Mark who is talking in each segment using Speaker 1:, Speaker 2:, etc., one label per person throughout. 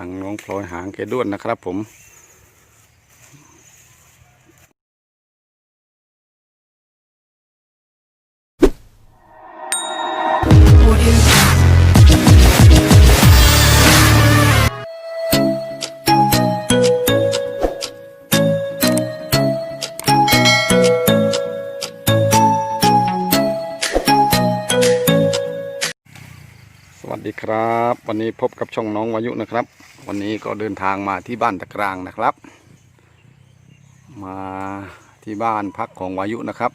Speaker 1: ฝั่งน้องพลอยหางแกด้วนนะครับผม ดีครับ วันนี้พบกับช่องน้องวายุนะครับ วันนี้ก็เดินทางมาที่บ้านตะกรางนะครับ มาที่บ้านพักของวายุนะครับ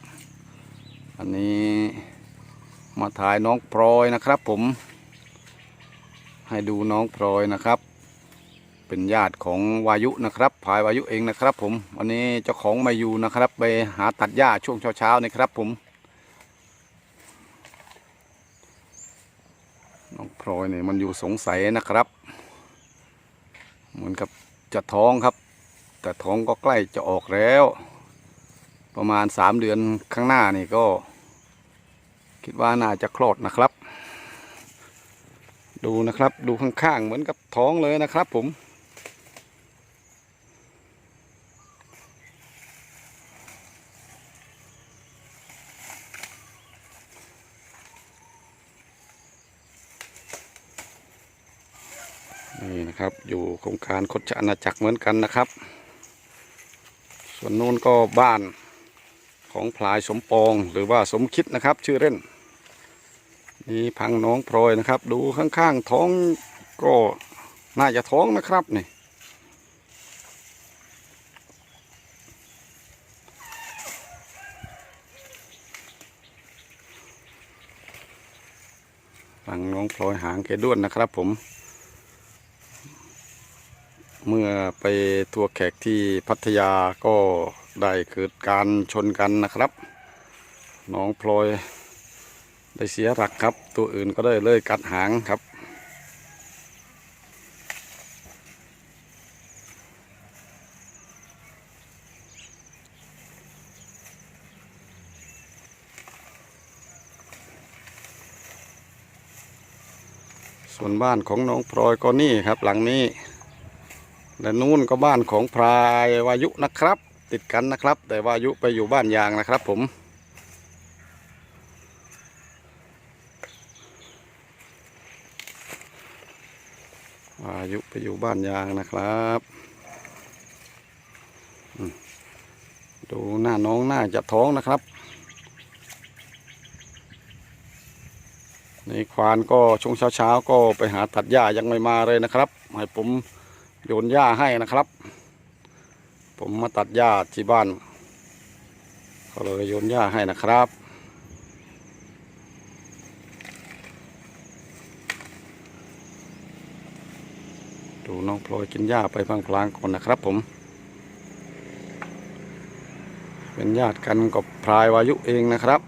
Speaker 1: อันนี้มาถ่ายน้องพลอยนะครับ ผม ให้ดูน้องพลอยนะครับ เป็นญาติของวายุนะครับพายวายุเองนะครับ ผมวันนี้เจ้าของมาอยู่นะครับ ไปหาตัดหญ้าช่วงเช้าๆนี่ครับ ผม น้อง พลอยเนี่ยมันอยู่สงสัยนะครับ เหมือนกับจะท้องครับ แต่ท้องก็ใกล้จะออกแล้ว ประมาณสามเดือนข้างหน้านี่ก็ คิดว่าน่าจะคลอดนะครับ ดูนะครับดูข้างๆเหมือนกับท้องเลยนะครับผม นี่นะครับ อยู่โครงการคดชอาณาจักรเหมือนกันนะครับ ส่วนนู้นก็บ้านของพลายสมปองหรือว่าสมคิดนะครับ ชื่อเล่นนี่พังน้องพลอยนะครับ ดูข้างๆท้องก็น่าจะท้องนะครับนี่พังน้องพลอยหางแกด้วนนะครับผม เมื่อไปทัวร์แขกที่พัทยาก็ได้เกิดการชนกันนะครับ น้องพลอยได้เสียหลักครับ ตัวอื่นก็ได้เลยกัดหางครับ ส่วนบ้านของน้องพลอยก็นี่ครับหลังนี้ และนู่นก็บ้านของพรายวายุนะครับ ติดกันนะครับ แต่วายุไปอยู่บ้านยางนะครับ ผม วายุไปอยู่บ้านยางนะครับดูหน้าน้องหน่าจะท้องนะครับนี่ควานก็ช่วงเช้าๆก็ไปหาตัดหญ้ายังไม่มาเลยนะครับให้ผม โยนหญ้าให้นะครับ ผมมาตัดหญ้าที่บ้านก็เลยโยนหญ้าให้นะครับดูน้องพลอยกินหญ้าไปพลางๆก่อนนะครับผม เป็นญาติกันกับพรายวายุเองนะครับ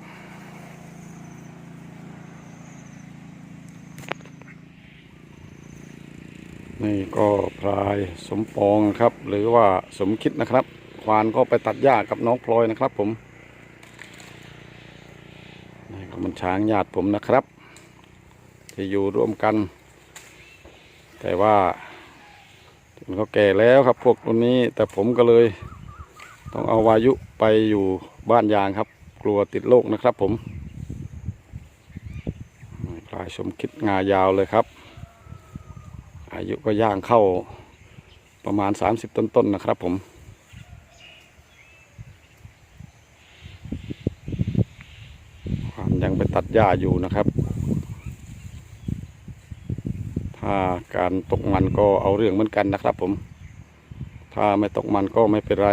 Speaker 1: นี่ก็พลายสมปองครับ หรือว่าสมคิดนะครับ ควานก็ไปตัดหญ้ากับน้องพลอยนะครับ ผมนี่ก็มันช้างญาติผมนะครับ ที่อยู่ร่วมกัน แต่ว่ามันก็แก่แล้วครับพวกตัวนี้ แต่ผมก็เลย ต้องเอาวายุไปอยู่บ้านยางครับ กลัวติดโรคนะครับผมพลายสมคิดงายาวเลยครับ อายุก็ย่างเข้าประมาณ 30 ต้นๆนะครับผม ความยังไปตัดหญ้าอยู่นะครับ ถ้าการตกมันก็เอาเรื่องเหมือนกันนะครับผม ถ้าไม่ตกมันก็ไม่เป็นไร